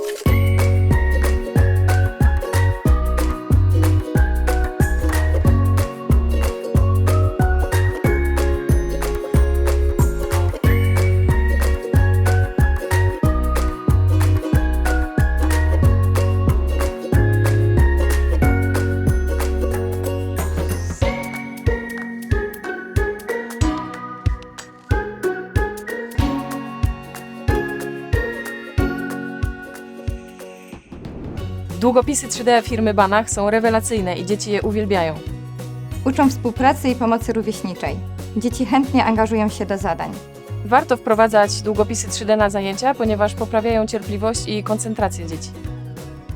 you Długopisy 3D firmy Banach są rewelacyjne i dzieci je uwielbiają. Uczą współpracy i pomocy rówieśniczej. Dzieci chętnie angażują się do zadań. Warto wprowadzać długopisy 3D na zajęcia, ponieważ poprawiają cierpliwość i koncentrację dzieci.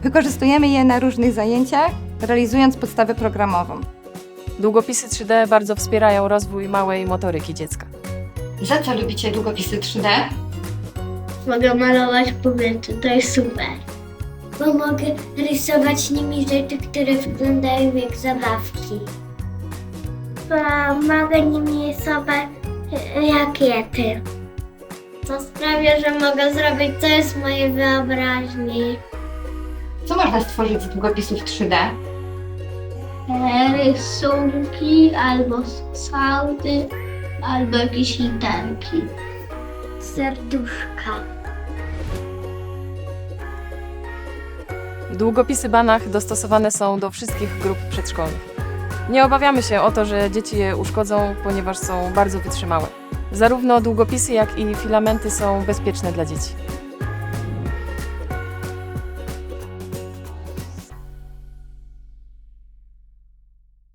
Wykorzystujemy je na różnych zajęciach, realizując podstawę programową. Długopisy 3D bardzo wspierają rozwój małej motoryki dziecka. Za co lubicie długopisy 3D? Mogę malować w powietrzu, to jest super. Bo mogę rysować nimi rzeczy, które wyglądają jak zabawki. Bo mogę nimi rysować rakiety. To sprawia, że mogę zrobić coś z mojej wyobraźni. Co można stworzyć z długopisów 3D? Rysunki, albo saudy, albo jakieś literki. Serduszka. Długopisy Banach dostosowane są do wszystkich grup przedszkolnych. Nie obawiamy się o to, że dzieci je uszkodzą, ponieważ są bardzo wytrzymałe. Zarówno długopisy, jak i filamenty są bezpieczne dla dzieci.